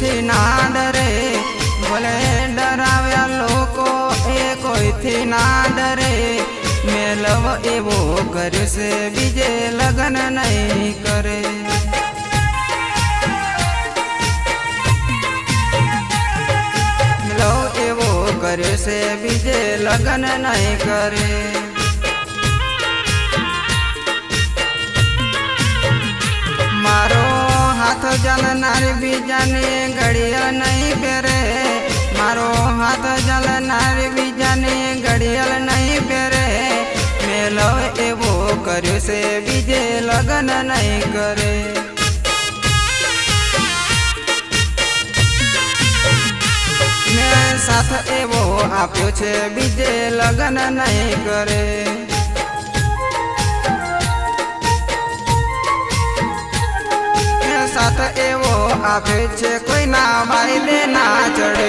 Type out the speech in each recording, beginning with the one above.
કોઈથી ના ડરે ભલે ડરાવ્યા લોકો એ કોઈથી ના ડરે મેલવ એવો કરશે, બીજે લગ્ન નહીં કરે. કરશે, બીજે લગ્ન નહીં કરે. જલનાર બીજાને ઘડિયાળ નહીં પહેરે. મારો હાથ જલનાર બીજાને ઘડિયાળ નહીં પહેરે. મેલો એવો કર્યું છે બીજે લગ્ન નહીં કરે. મેં સાથ એવો આપ્યો છે બીજે લગ્ન નહીં કરે. એવો છે કોઈ ના માઈને ના ચડે.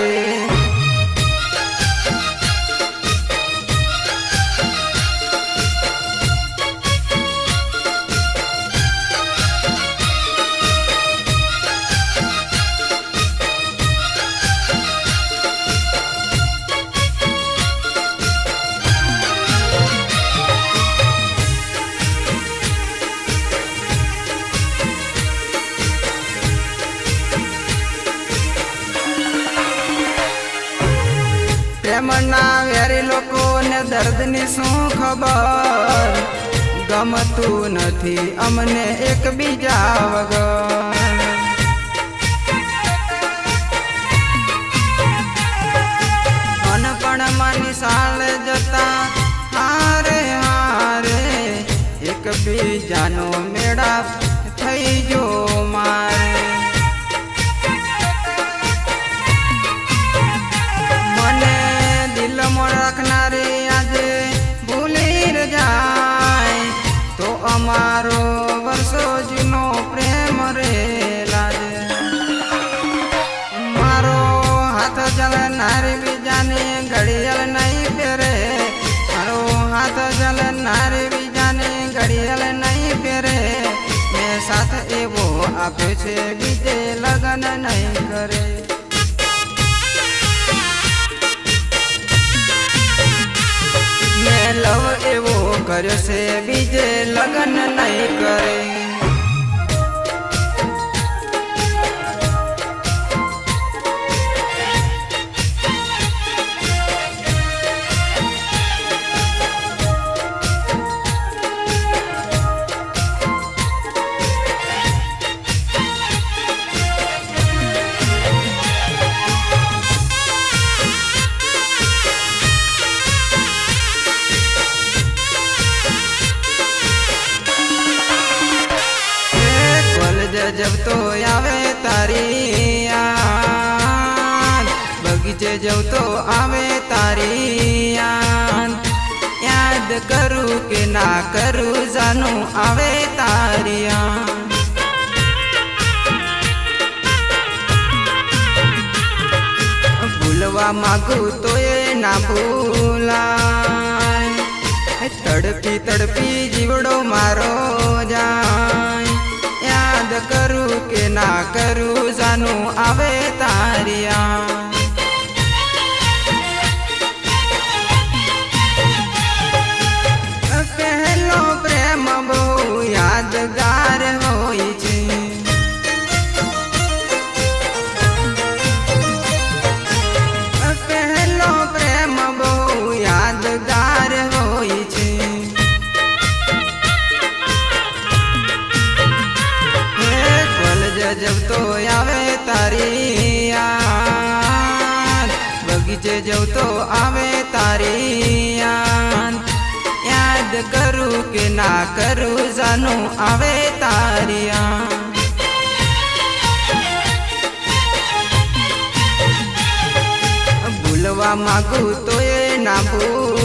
પ્રેમના વેરી લોકોને દર્દની શું ખબર? ગમતું નથી અમને એકબીજા વગર. અનપણમાં નિશાળ જતા, હારે હારે એકબીજાનો મેળા થઈ જો અમારો વર્ષો જૂનો પ્રેમ રે લાજે. મારો હાથ જલનારી બીજાને ઘડિયલ નહીં ફેરે મારો હાથ જલનારી બીજાને ઘડિયલ નહીં ફેરે મેં સાથ એવો આપ્યો છે બીજે લગ્ન નહીં કરે. કર્યો છે બીજે લગ્ન નહીં કરે. બગીચે તો આવે તારી યાદ કરું કે ના કરું જાનું આવે તારી ભૂલવા માગું તો એ ના ભૂલાય. તડપી તડપી જીવડો મારો જાય. યાદ કરું કે ના કરું જાનું આવે તારિયા બગીચે જવ તો આવે તારી યાદ કરું કે ના કરું જાનું આવે તારી ભૂલવા માગું તો એ ના ભૂલ.